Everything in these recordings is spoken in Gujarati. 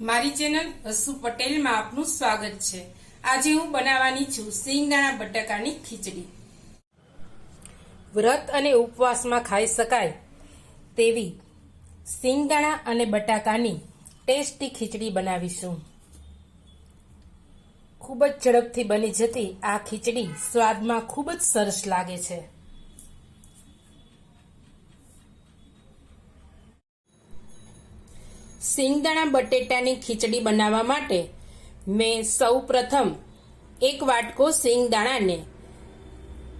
મારી ચેનલ હસુ પટેલમાં આપનું સ્વાગત છે. આજે હું બનાવવાની છું સિંગદાણા બટાકાની ખીચડી. વ્રત અને ઉપવાસમાં ખાઈ શકાય તેવી સિંગદાણા અને બટાકાની ટેસ્ટી ખીચડી બનાવીશું. ખૂબ જ ઝડપથી બની જતી આ ખીચડી સ્વાદમાં ખૂબ જ સરસ લાગે છે. સિંગદાણા બટેટાની ખીચડી બનાવવા માટે મેં સૌ પ્રથમ એક વાટકો સિંગદાણાને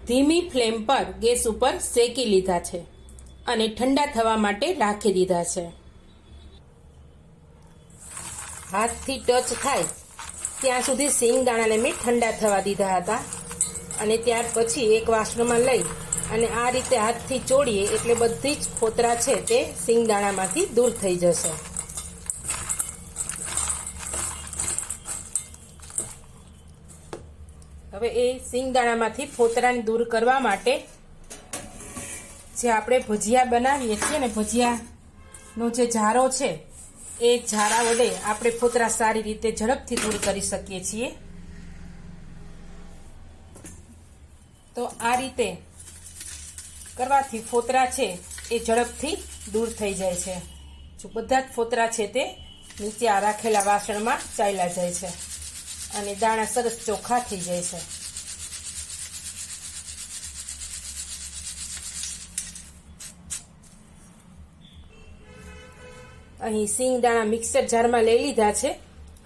ધીમી ફ્લેમ પર ગેસ ઉપર શેકી લીધા છે અને ઠંડા થવા માટે રાખી દીધા છે. હાથથી ટચ થાય ત્યાં સુધી સિંગદાણાને મેં ઠંડા થવા દીધા હતા અને ત્યાર પછી એક વાસણમાં લઈ અને આ રીતે હાથથી ચોડીએ એટલે બધી જ ફોતરા છે તે સિંગદાણામાંથી દૂર થઈ જશે. હવે એ સિંગદાણામાંથી ફોતરાને દૂર કરવા માટે જે આપણે ભજીયા બનાવીએ છીએ ને, ભજીયાનો જે ઝારો છે, એ ઝારા વડે આપણે ફોતરા સારી રીતે ઝડપથી દૂર કરી શકીએ છીએ. તો આ રીતે કરવાથી ફોતરા છે એ ઝડપથી દૂર થઈ જાય છે. જો બધા જ ફોતરા છે તે નીચે આ રાખેલા વાસણમાં ચાલ્યા જાય છે. અને દાણા સરસ ચોખ્ખા થઈ જાય છે. અહીં સિંગ દાણા મિક્સર જારમાં લઈ લીધા છે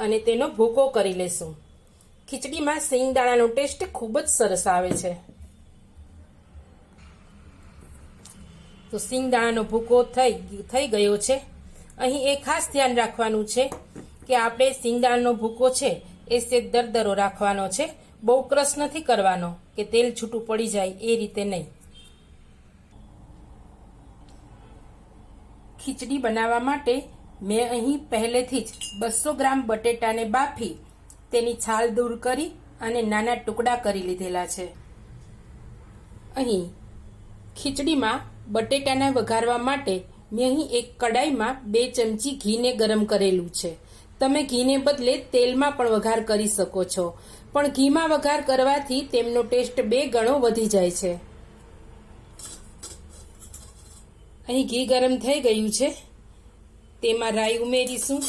અને તેનો ભૂકો કરી લેશું. ખીચડીમાં સિંગ દાણાનો ટેસ્ટ ખૂબ જ સરસ આવે છે. તો સિંગ દાણાનો ભૂકો થઈ થઈ ગયો છે. અહીં એ ખાસ ધ્યાન રાખવાનું છે કે આપણે સિંગદાણાનો ભૂકો છે એ સેજ દરદરો રાખવાનો છે. બહુ ક્રશ નથી કરવાનો કે તેલ છૂટું પડી જાય એ રીતે નહીં. ખીચડી બનાવવા માટે મેં અહીં પહેલેથી જ બસો ગ્રામ બટેટાને બાફી તેની છાલ દૂર કરી અને નાના ટુકડા કરી લીધેલા છે. અહીં ખીચડીમાં બટેટાને વઘારવા માટે મેં અહીં એક કડાઈમાં બે ચમચી ઘીને ગરમ કરેલું છે. તમે ઘીને બદલે તેલમાં પણ વઘાર કરી શકો છો. પણ ઘીમાં વઘાર કરવાથી તેમનો ટેસ્ટ બે ગણો વધી જાય છે. અહીં ઘી ગરમ થઈ ગયું છે. તેમાં રાઈ ઉમેરીશું,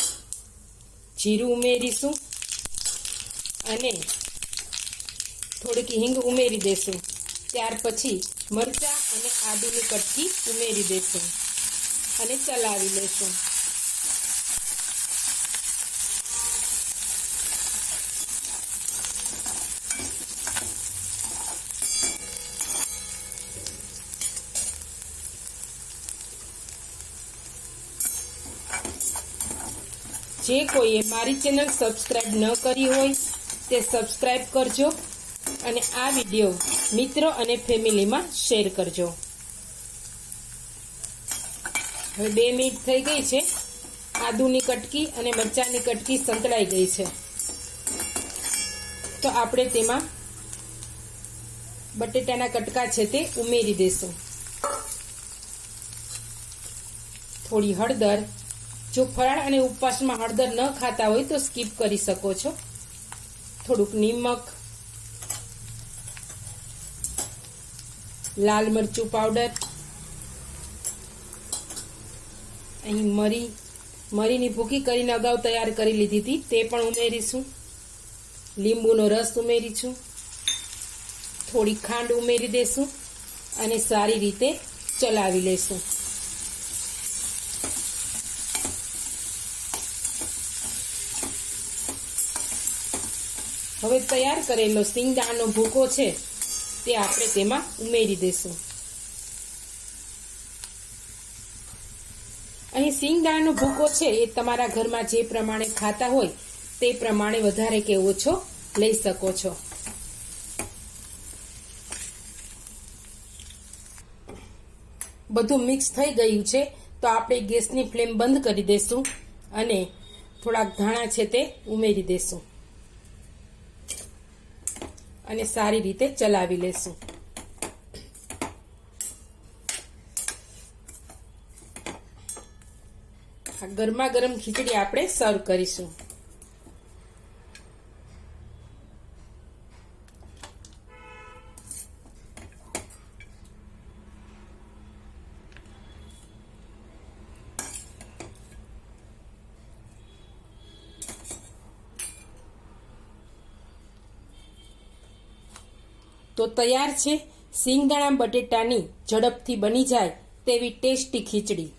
જીરું ઉમેરીશું અને થોડીક હિંગ ઉમેરી દેશું. ત્યાર પછી મરચાં અને આદુની કટકી ઉમેરી દેશું અને ચલાવી લેશું. જે કોઈએ મારી ચેનલ સબસ્ક્રાઈબ ન કરી હોય તે સબસ્ક્રાઈબ કરજો અને આ વીડિયો મિત્રો અને ફેમિલીમાં શેર કરજો. હવે બે મિનિટ થઈ ગઈ છે. આદુની કટકી અને મરચાંની કટકી સંતળાઈ ગઈ છે. તો આપણે તેમાં બટેટાના કટકા છે તે ઉમેરી દેશું. થોડી હળદર જો ફરાળ અને ઉપવાસમાં હળદર ન ખાતા હોય તો સ્કીપ કરી શકો છો. થોડુંક નિમક, લાલ મરચું પાવડર, અહીં મરી, મરીની ભૂકી કરીને અગાઉ તૈયાર કરી લીધી હતી, તે પણ ઉમેરીશું. લીંબુનો રસ ઉમેરીશું. થોડી ખાંડ ઉમેરી દેશું અને સારી રીતે ચલાવી લેશું. હવે તૈયાર કરેલો સિંગદાણાનો ભૂકો છે તે આપણે તેમાં ઉમેરી દઈશું. અહીં સિંગદાણાનો ભૂકો છે એ તમારા ઘરમાં જે પ્રમાણે ખાતા હોય તે પ્રમાણે વધારે કે ઓછો લઈ શકો છો. બધું મિક્સ થઈ ગયું છે તો આપણે ગેસની ફ્લેમ બંધ કરી દઈશું અને થોડાક ધાણા છે તે ઉમેરી દેશું અને સારી રીતે ચલાવી લેશું. આ ગરમા ગરમ ખીચડી આપણે સર્વ કરીશું. તો તૈયાર છે સિંગદાણા બટેટાની ઝડપથી બની જાય તેવી ટેસ્ટી ખીચડી.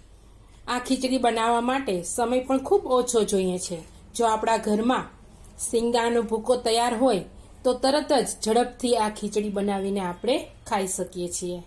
આ ખીચડી બનાવવા માટે સમય પણ ખૂબ ઓછો જોઈએ છે. જો આપણા ઘરમાં સિંગદાણાનો ભૂકો તૈયાર હોય, તો તરત જ ઝડપથી આ ખીચડી બનાવીને આપણે ખાઈ શકીએ છીએ.